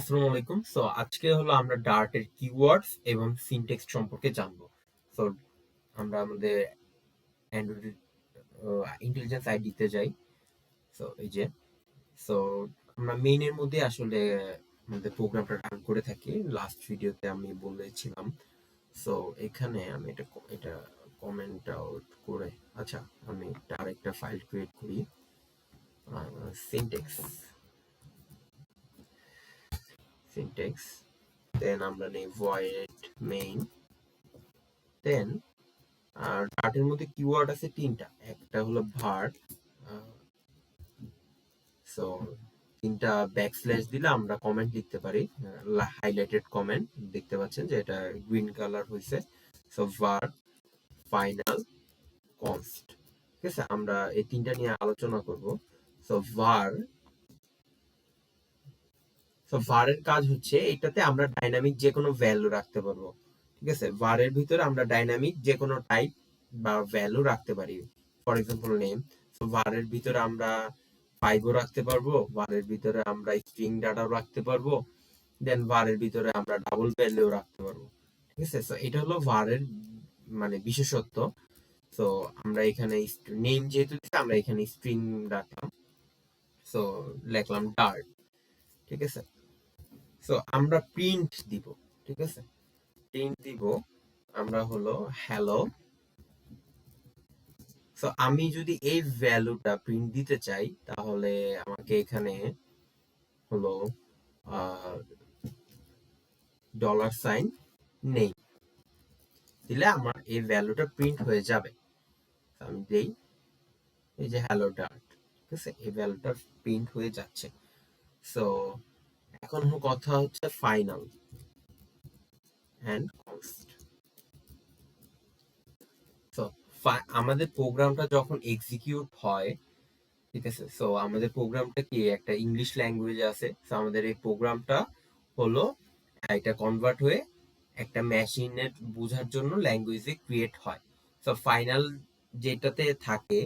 আসসালামু আলাইকুম। সো আজকে হলো আমরা ডার্টের কিওয়ার্ডস এবং সিনটেক্স সম্পর্কে জানব। সো আমরা আমাদের অ্যান্ড্রয়েড ইন্টেলিজেন্স আইডিতে যাই। সো এই যে সো আমরা মেইনের মধ্যে আসলে আমাদের প্রোগ্রামটা রান করে থাকি। লাস্ট ভিডিওতে আমি বলেছিলাম। সো এখানে আমি এটা এটা কমেন্ট আউট করে আচ্ছা আমি একটা আরেকটা ফাইল ক্রিয়েট করি। Syntax syntax. Then আমরা নেই void main. Then, আর ডার্টের মধ্যে কিওয়ার্ড আছে তিনটা। একটা হলো ভার্ট সো তিনটা ব্যাকস্ল্যাশ দিলে আমরা কমেন্ট লিখতে পারি হাইলাইটেড কমেন্ট দেখতে পাচ্ছেন যে এটা গ্রিন কালার হয়েছে সো var ফাইনাল কনস্ট ঠিক আছে? আমরা এই তিনটা নিয়ে আলোচনা করব। সো var তো ভারের কাজ হচ্ছে এটাতে আমরা ডাইনামিক যে কোনো ভ্যালু রাখতে পারব। ঠিক আছে? ভারের ভিতরে আমরা ডাইনামিক যে কোনো টাইপ বা ভ্যালু রাখতে পারি। ফর এক্সাম্পল নেম তো ভারের ভিতরে আমরা ফাইভও রাখতে পারব ভারের ভিতরে আমরা স্ট্রিং ডাটাও রাখতে পারব দেন ভারের ভিতরে আমরা ডাবল ভ্যালু রাখতে পারব। ঠিক আছে? তো এটা হলো ভারের মানে বিশেষত্ব। তো আমরা এখানে নেম যেহেতু আমরা এখানে স্ট্রিং রাখলাম। সো লিখলাম ডার্ট ঠিক আছে? সো আমরা প্রিন্ট দিব, ঠিক আছে? প্রিন্ট দিব, আমরা হলো হ্যালো সো আমি যদি এই ভ্যালুটা প্রিন্ট দিতে চাই, তাহলে আমাকে এখানে হলো ডলার সাইন নেই। দিলে আমার এই ভ্যালুটা প্রিন্ট হয়ে যাবে। আমি দেই এই যে হ্যালো ডার্ট ঠিক আছে? এই ভ্যালুটা প্রিন্ট হয়ে যাচ্ছে। সো এখন কথা হচ্ছে ফাইনাল আমাদের প্রোগ্রামটা যখন এক্সিকিউট হয়, ঠিক আছে? সো আমাদের প্রোগ্রামটা কি? একটা ইংলিশ ল্যাঙ্গুয়েজ আছে। সো আমাদের এই প্রোগ্রামটা হলো, এটা কনভার্ট হয়ে একটা মেশিনের বোঝার জন্য ল্যাঙ্গুয়েজে ক্রিয়েট হয়। সো ফাইনাল যেটাতে থাকে,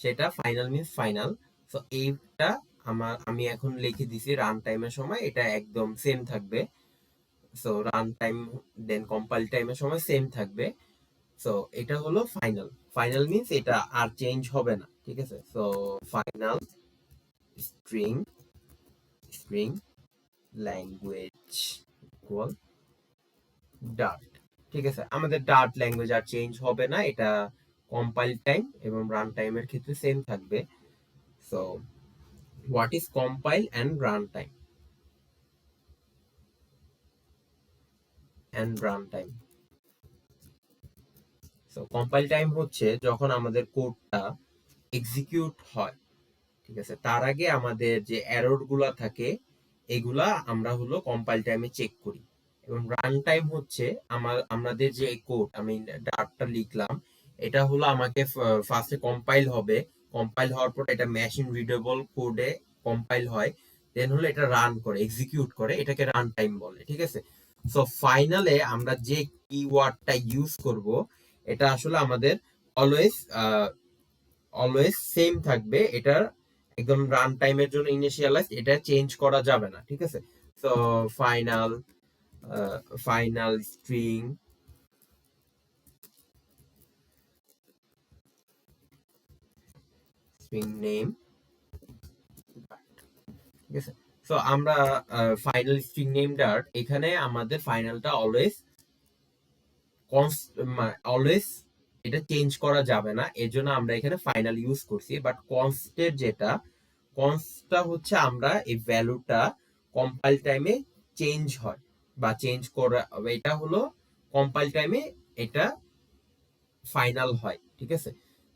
সেটা ফাইনাল মিনস ফাইনাল সো এইটা আমার, আমি এখন লিখে দিছি রান টাইমের সময়, এটা একদম সেম থাকবে। So run time then compile টাইমের সময় সেম থাকবে। সো এটা হলো ফাইনাল ফাইনাল মিন্স এটা আর চেঞ্জ হবে না, ঠিক আছে? So final string string language equal Dart ঠিক আছে? আমাদের ডার্ট ল্যাঙ্গুয়েজ আর চেঞ্জ হবে না, এটা কম্পাইল টাইম এবং রান টাইমের ক্ষেত্রে সেম থাকবে। So what is compile and runtime? And runtime. So compile time হচ্ছে যখন আমাদের কোডটা এক্সিকিউট হয়। ঠিক আছে? তার আগে আমাদের যে এররগুলা থাকে, এগুলা আমরা হলো কম্পাইল টাইমে চেক করি। এবং রান টাইম হচ্ছে আমার আমাদের যে কোড আমি ডাটটা লিখলাম, এটা হলো আমাকে ফার্স্টে কম্পাইল হবে কম্পাইল হওয়ার পর এটা মেশিন রিডেবল কোডে কম্পাইল হয় দেন হলো এটা রান করে এক্সিকিউট করে, এটাকে রান টাইম বলে, ঠিক আছে? সো ফাইনালে আমরা যে কিওয়ার্ডটা ইউজ করব, এটা আসলে আমাদের অলওয়েজ অলওয়েজ সেম থাকবে এটা একদম রান টাইমের জন্য ইনিশিয়ালাইজ এটা চেঞ্জ করা যাবে না, ঠিক আছে? So final final string string name ঠিক আছে? সো আমরা ফাইনাল স্ট্রিং নেম ডার্ট এখানে আমাদের ফাইনালটা অলওয়েজ অলওয়েজ এটা চেঞ্জ করা যাবে না। এর জন্য আমরা এখানে ফাইনাল ইউজ করছি। বাট কনস্টের যেটা কনস্টটা হচ্ছে আমরা এই ভ্যালুটা কম্পাইল টাইমে চেঞ্জ হয় বা চেঞ্জ করা, এটা হলো কম্পাইল টাইমে এটা ফাইনাল হয়। ঠিক আছে?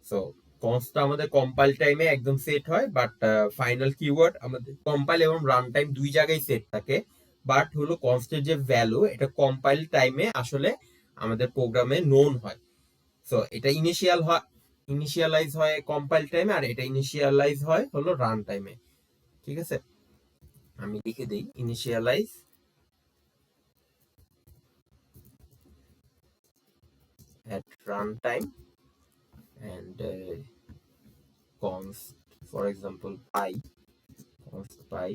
সো কনস্টটা আমাদের কম্পাইল টাইমে একদম সেট হয় বাট ফাইনাল কিওয়ার্ড আমাদের কম্পাইল এবং রান টাইম দুই জায়গায় সেট থাকে। বাট হলো কনস্টের যে ভ্যালু এটা কম্পাইল টাইমে আসলে আমাদের প্রোগ্রামে নোন হয়। সো এটা ইনিশিয়াল হয় ইনিশিয়ালাইজ হয় কম্পাইল টাইমে আর এটা ইনিশিয়ালাইজ হয় হলো রান টাইমে ঠিক আছে? আমি লিখে দিই initialise at runtime and uh, const for example, pi const pi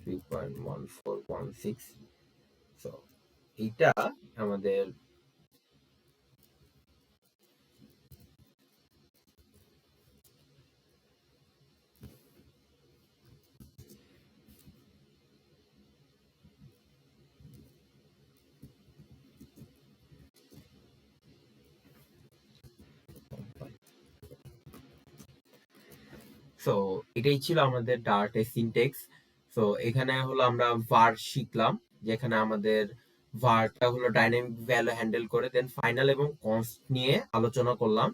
three point one four one six so এইটা আমাদের সো এটাই ছিল আমাদের ডার্টের সিনটেক্স সো এখানে হলো আমরা ভার শিখলাম, যেখানে আমাদের ভারটা হলো ডাইনামিক ভ্যালু হ্যান্ডেল করে দেন ফাইনাল এবং কনস্ট নিয়ে আলোচনা করলাম,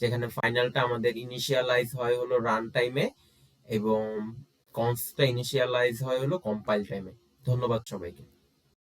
যেখানে ফাইনালটা আমাদের ইনিশিয়ালাইজ হয় হলো রান টাইমে এবং কনস্টটা ইনিশিয়ালাইজ হয় হলো কম্পাইল টাইমে ধন্যবাদ সবাইকে।